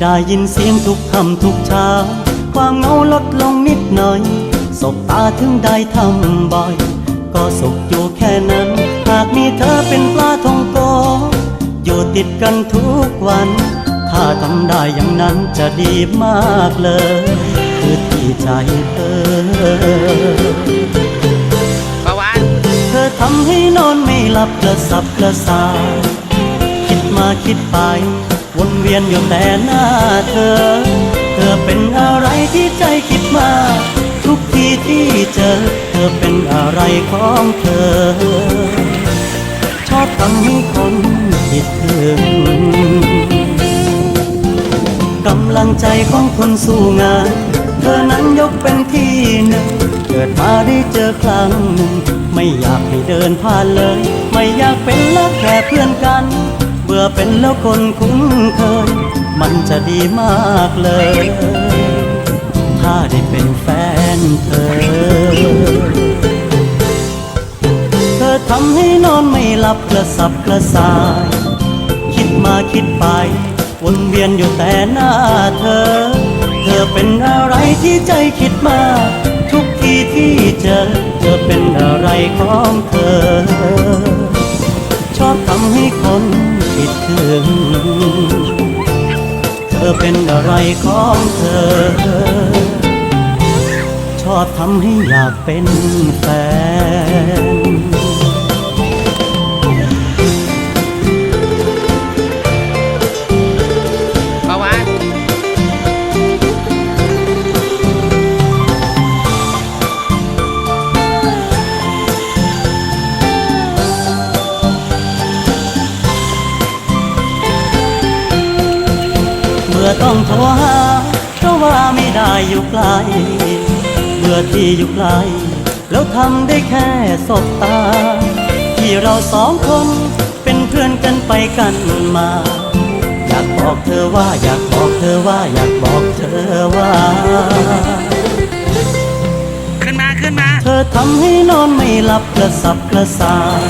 ได้ยินเสียงทุกคำทุกเช้า ความเหงาลดลงนิดหน่อย สบตาถึงได้ทำบ่อย ก็สุขอยู่แค่นั้น หากมีเธอเป็นปลาทองโก อยู่ติดกันทุกวัน ถ้าทำได้อย่างนั้นจะดีมากเลย คือที่ใจเธอประวันเธอทำให้นอนไม่หลับกระสับกระส่ายคิดมาคิดไป วนเวียนอยู่แต่หน้าเธอ เธอเป็นอะไรที่ใจคิดมา ทุกทีที่เจอ เธอเป็นอะไรของเธอ ชอบทำให้คนคิดถึงกำลังใจของคนสู้งาน เธอนั้นยกเป็นที่หนึ่ง เกิดมาได้เจอครั้งหนึ่ง ไม่อยากให้เดินผ่านเลย ไม่อยากเป็นล้วแค่เพื่อน เบื่อเป็นแล้วคนคุ้นเคย มันจะดีมากเลย ถ้าได้เป็นแฟนเธอ เธอทำให้นอนไม่หลับกระสับกระส่าย คิดมาคิดไปวนเวียนอยู่แต่หน้าเธอ เธอเป็นอะไรที่ใจคิดมาทุกทีที่เจอ เธอเป็นอะไรของเธอ ง เธอเป็นอะไรของเธอ ชอบทำให้อยากเป็นแฟน เมื่อต้องโทรหาเพราะว่าไม่ได้อยู่ไกลเมื่อที่อยู่ไกล แล้วทำได้แค่สบตา ที่เราสองคนเป็นเพื่อนกันไปกันมา อยากบอกเธอว่าอยากบอกเธอว่าอยากบอกเธอว่า ขึ้นมาขึ้นมา เธอทำให้นอนไม่หลับกระสับกระส่าย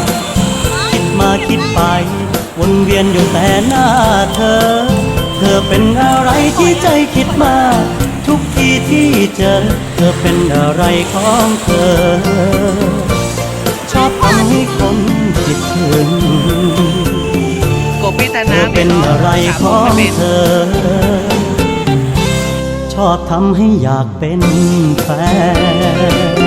คิดมาคิดไป วนเวียนอยู่แต่หน้าเธอ เป็นอะไรที่ใจคิดมา ทุกทีที่เจอ เธอเป็นอะไรของเธอ ชอบทำให้คนคิดถึงกบพิธเธนาอเป็นอะไรของเธอ ชอบทำให้อยากเป็นแฟน